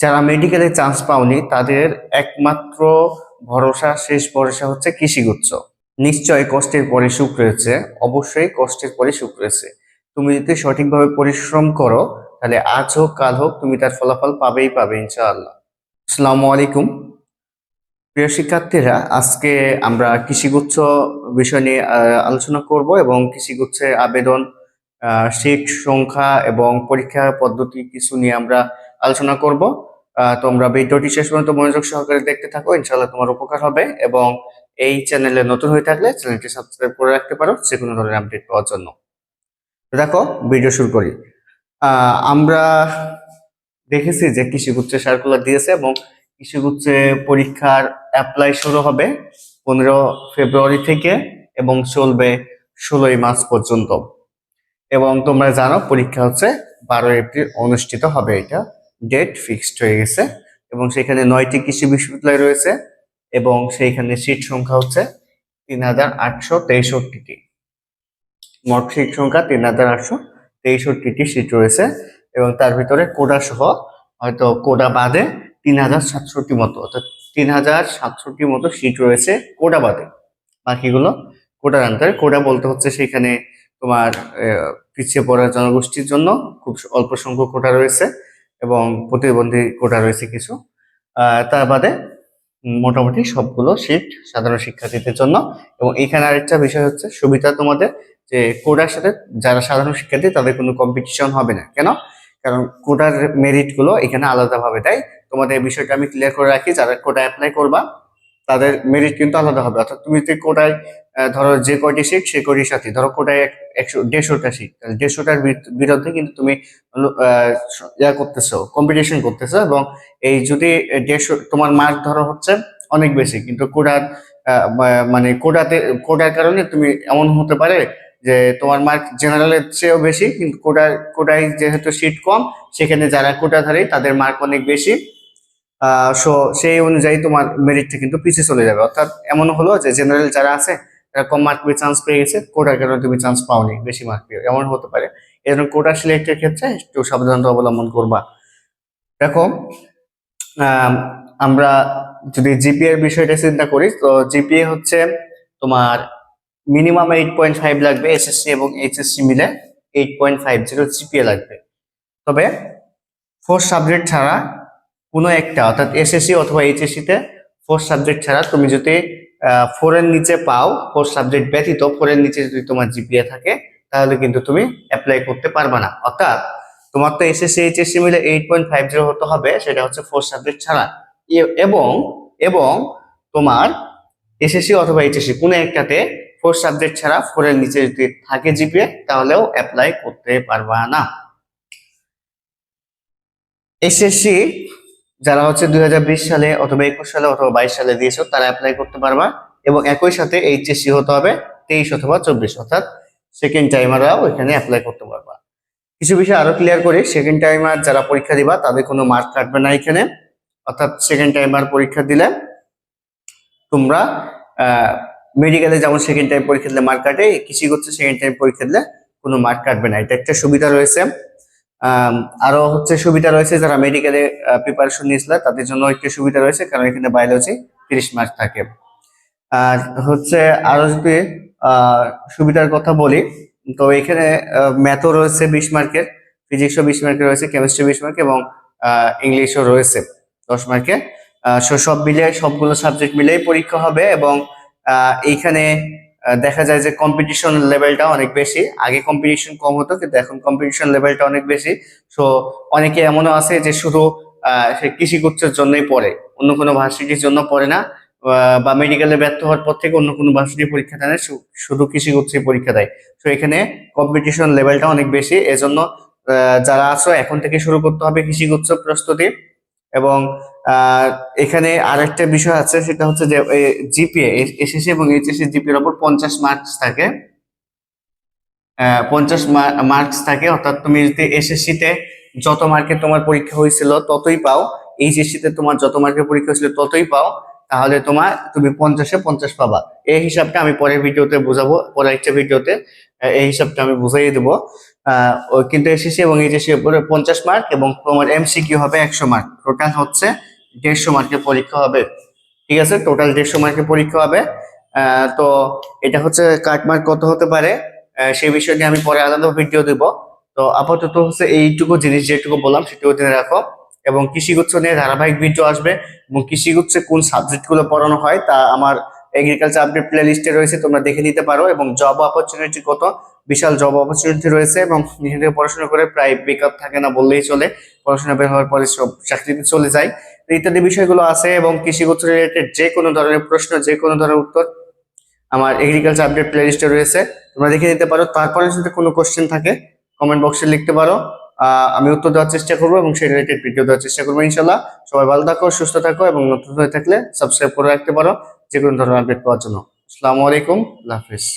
যারা মেডিকেলে চান্স পাওনি, তাদের একমাত্র ভরসা, শেষ ভরসা হচ্ছে কৃষিগুচ্ছ। নিশ্চয় কষ্টের পরে সুখ রয়েছে, অবশ্যই কষ্টের পরে সুখ রয়েছে। তুমি যদি সঠিকভাবে পরিশ্রম করো, তাহলে আজ হোক, কাল হোক, তুমি তার ফলাফল পাবেই পাবে, ইনশাআল্লাহ। আসসালামু আলাইকুম। প্রিয় শিক্ষার্থীরা, আজকে আমরা কৃষিগুচ্ছ বিষয় নিয়ে আলোচনা করব এবং কৃষিগুচ্ছের আবেদন সিট সংখ্যা এবং পরীক্ষা পদ্ধতি কিছু নিয়ে আমরা আলোচনা করব। তোমরা ভিডিওটি শেষ পর্যন্ত মনোযোগ সহকারে দেখতে থাকো, ইনশাআল্লাহ তোমার উপকার হবে এবং এই চ্যানেলে নতুন হয়ে থাকলে চ্যানেলটি সাবস্ক্রাইব করে রাখতে পারো যে কোনো ধরনের আপডেট পাওয়ার জন্য। দেখো, ভিডিও শুরু করি। আমরা দেখেছি যে কৃষিগুচ্ছে সার্কুলার দিয়েছে এবং কৃষিগুচ্ছে পরীক্ষার অ্যাপ্লাই শুরু হবে পনেরো ফেব্রুয়ারি থেকে এবং চলবে ষোলোই মার্চ পর্যন্ত। এবং তোমরা জানো, পরীক্ষা হচ্ছে বারো এপ্রিল অনুষ্ঠিত হবে এটা। ডেট ফিক্সড হয়ে গেছে এবং সেখানে নয়টি কৃষি বিশ্ববিদ্যালয় রয়েছে এবং সেইখানে সিট সংখ্যা হচ্ছে তিন হাজার আটশো তেষট্টিটি। মোট সিট সংখ্যা তিন হাজার আটশো তেষট্টিটি সিট রয়েছে এবং তার ভিতরে কোডা সহ হয়তো কোডা বাদে তিন হাজার সাতষট্টি মতো, অর্থাৎ তিন হাজার সাতষট্টি মতো সিট রয়েছে কোডা বাদে। বাকিগুলো কোডার আন্ডারে, কোডা বলতে হচ্ছে সেখানে তোমার পিছিয়ে পড়া জনগোষ্ঠীর জন্য খুব অল্প সংখ্যক কোটা রয়েছে। এবং প্রতিবন্ধী কোটা রয়েছে কিছু। তার বাদে মোটামুটি সবগুলো সিট সাধারণ শিক্ষার্থীদের জন্য। এবং এখানে আরেকটা বিষয় হচ্ছে, সুবিধা তোমাদের যে কোটার সাথে যারা সাধারণ শিক্ষার্থী, তাদের কোনো কম্পিটিশন হবে না। কেন? কারণ কোটার মেরিটগুলো এখানে আলাদাভাবে। দেয় তোমাদের বিষয়টা আমি ক্লিয়ার করে রাখি, যারা কোটা অ্যাপ্লাই করবা তাদের মেরিট কিন্তু আলাদা হবে। অর্থাৎ তুমি যদি কোটায় ধরো যে কয়টি সিট সে কয়টির সাথে। ধরো কোটায় একশো, দেড়শোটা সিট তাহলে দেড়শোটার বিরুদ্ধে কিন্তু তুমি ইয়া করতেছো কম্পিটিশন করতেছো এবং এই যদি দেড়শো, তোমার মার্ক ধরো হচ্ছে অনেক বেশি, কিন্তু কোটার মানে কোটাতে, কোটার কারণে তুমি এমন হতে পারে যে তোমার মার্ক জেনারেলের চেয়েও বেশি, কিন্তু কোটার, কোটায় যেহেতু সিট কম, সেখানে যারা কোটাধারী, তাদের মার্ক অনেক বেশি। সো সেই অনুযায়ী তোমার মেরিটটা কিন্তু পিছিয়ে চলে যাবে। অর্থাৎ এমন হলো যে জেনারেল যারা আছে তারা কম মার্ক পেয়ে চান্স পেয়ে গেছে কোটার কারণে তুমি চান্স পাওনি বেশি মার্ক পেয়ে। এমন হতে পারে। এই জন্য কোটা সিলেক্টের ক্ষেত্রে একটু সাবধানতা অবলম্বন করবা। দেখো আম, আমরা যদি জিপিএ এর বিষয়টা চিন্তা করি তো জিপিএ হচ্ছে তোমার মিনিমাম এইট পয়েন্ট ফাইভ লাগবে এসএসসি এবং এইচএসসি মিলে eight point five zero GPA লাগবে। তবে ফোর সাবজেক্ট ছাড়া কোনো একটা, অর্থাৎ এসএসসি অথবা এইচএসসি তে ফোর সাবজেক্ট ছাড়া তুমি যদি ফোর এর নিচে পাও ফোর সাবজেক্ট ব্যতীত ফোর এর নিচে যদি তোমার জিপিএ থাকে, তাহলে কিন্তু তুমি অ্যাপ্লাই করতে পারবে না। অর্থাৎ তোমার তো এসএসসি এইচএসসি মিলে এইট পয়েন্ট ফাইভ জিরো হতে হবে, সেটা হচ্ছে ফোর সাবজেক্ট ছাড়া। এবং এবং তোমার এসএসসি অথবা এইচএসসি কোনো একটাতে ফোর সাবজেক্ট ছাড়া ফোর এর নিচে যদি থাকে জিপিএ তাহলেও অ্যাপ্লাই করতে পারবা না। এসএসসি যারা হচ্ছে দুই হাজার বিশ সালে অথবা একুশ সালে অথবা বাইশ সালে দিয়েছ, তারা অ্যাপ্লাই করতে পারবা এবং একই সাথে এইচএসসি হতে হবে তেইশ অথবা চব্বিশ, অর্থাৎ সেকেন্ড টাইমাররাও এখানে অ্যাপ্লাই করতে পারবা। কিছু বিষয় আরও ক্লিয়ার করি সেকেন্ড টাইমার যারা পরীক্ষা দিবা, তাদের কোনো মার্ক কাটবে না এখানে, অর্থাৎ সেকেন্ড টাইমার পরীক্ষা দিলে তোমরা মেডিকেলে যেমন সেকেন্ড টাইম পরীক্ষা দিলে মার্ক কাটে কৃষি করছে সেকেন্ড টাইম পরীক্ষা দিলে কোনো মার্ক কাটবে না। এটা একটা সুবিধা রয়েছে। আরও হচ্ছে সুবিধা রয়েছে যারা মেডিকেলে প্রিপারেশন নিয়েছিল, তাদের জন্য একটু সুবিধা রয়েছে, কারণ এখানে বায়োলজি তিরিশ মার্ক থাকে। আর হচ্ছে আরও যদি সুবিধার কথা বলি, তো এখানে ম্যাথও রয়েছে বিশ মার্কের ফিজিক্সও বিশ মার্কের রয়েছে কেমিস্ট্রি বিশ মার্ক এবং ইংলিশও রয়েছে দশ মার্কের সো সব মিলে সবগুলো সাবজেক্ট মিলেই পরীক্ষা হবে এবং এইখানে দেখা যায় যে কম্পিটিশন লেভেলটা অনেক বেশি। আগে কম্পিটিশন কম হতো কিন্তু এখন কম্পিটিশন লেভেলটা অনেক বেশি। সো অনেকে এমনও আছে যে শুধু আহ, সে কৃষিগুচ্ছের জন্যই পড়ে অন্য কোনো ভার্সিটির জন্য পড়ে না বা মেডিকেলে ব্যর্থ হওয়ার পর থেকে অন্য কোনো ভার্সিটি পরীক্ষা দেয় না শুধু কৃষিগুচ্ছে পরীক্ষা দেয়। তো এখানে কম্পিটিশন লেভেলটা অনেক বেশি। এজন্য যারা আছো এখন থেকে শুরু করতে হবে কৃষি কৃষিগুচ্ছ প্রস্তুতি। এবং এখানে আরেকটা বিষয় আছে, সেটা হচ্ছে যে জিপিএ এসএসসি এবং এইচএসসি জিপিএর উপর পঞ্চাশ মার্কস থাকে। পঞ্চাশ মার্কস থাকে, অর্থাৎ তুমি যদি এসএসসি তে যত মার্কে তোমার পরীক্ষা হয়েছিল ততই পাও এইচএসসি তে তোমার যত মার্কে পরীক্ষা হয়েছিল ততই পাও, তাহলে তোমার, তুমি পঞ্চাশে পঞ্চাশ পাবা। এই হিসাবটা আমি পরের ভিডিওতে বোঝাবো, পরের একটা ভিডিওতে এই হিসাবটা আমি বুঝাই দেবো। কিন্তু এসেছে এবং এই যে সে উপরে পঞ্চাশ মার্ক এবং তোমার এমসিকিউ হবে একশো মার্ক টোটাল হচ্ছে দেড়শো মার্কের পরীক্ষা হবে। ঠিক আছে? টোটাল দেড়শো মার্কের পরীক্ষা হবে। তো এটা হচ্ছে কাট মার্ক কত হতে পারে? সেই বিষয় নিয়ে আমি পরে আলাদা ভিডিও দিব। তো আপাতত হচ্ছে এইটুকু জিনিস যেটুকু বললাম সেটুকু জেনে রাখো। এবং কৃষিগুচ্ছ নিয়ে ধারাবাহিক ভিডিও আসবে। এবং কৃষিগুচ্ছে কোন সাবজেক্টগুলো পড়ানো হয় তা আমার এগ্রিকালচার আপডেট প্লে লিস্টে রয়েছে, তোমরা দেখে নিতে পারো, এবং জব অপরচুনিটি কত, বিশাল জব অপরচুনিটি রয়েছে, এবং নিজে পড়াশোনা করে প্রায় বেকআপ থাকে না বললেই চলে, পড়াশোনা বের হওয়ার পরে সব চাকরিতে চলে যায়। ইত্যাদি বিষয়গুলো আছে, এবং কৃষিগুচ্ছ রিলেটেড যে কোনো ধরনের প্রশ্ন, যে কোনো ধরনের উত্তর আমার এগ্রিকালচার আপডেট প্লে লিস্টে রয়েছে, তোমরা দেখে নিতে পারো। তারপরে যদি কোনো কোশ্চেন থাকে কমেন্ট বক্সে লিখতে পারো। আমি উত্তর দেওয়ার চেষ্টা করব এবং সেই রিলেটেড ভিডিও দেওয়ার চেষ্টা করব, ইনশাল্লাহ। সবাই ভালো থাকো, সুস্থ থাকো এবং নতুন হয়ে থাকলে সাবস্ক্রাইব করে রাখতে পারো। যে কোনো ধরনের আপডেট পাওয়ার জন্য। আসসালামু আলাইকুম, আল্লাহ হাফিজ।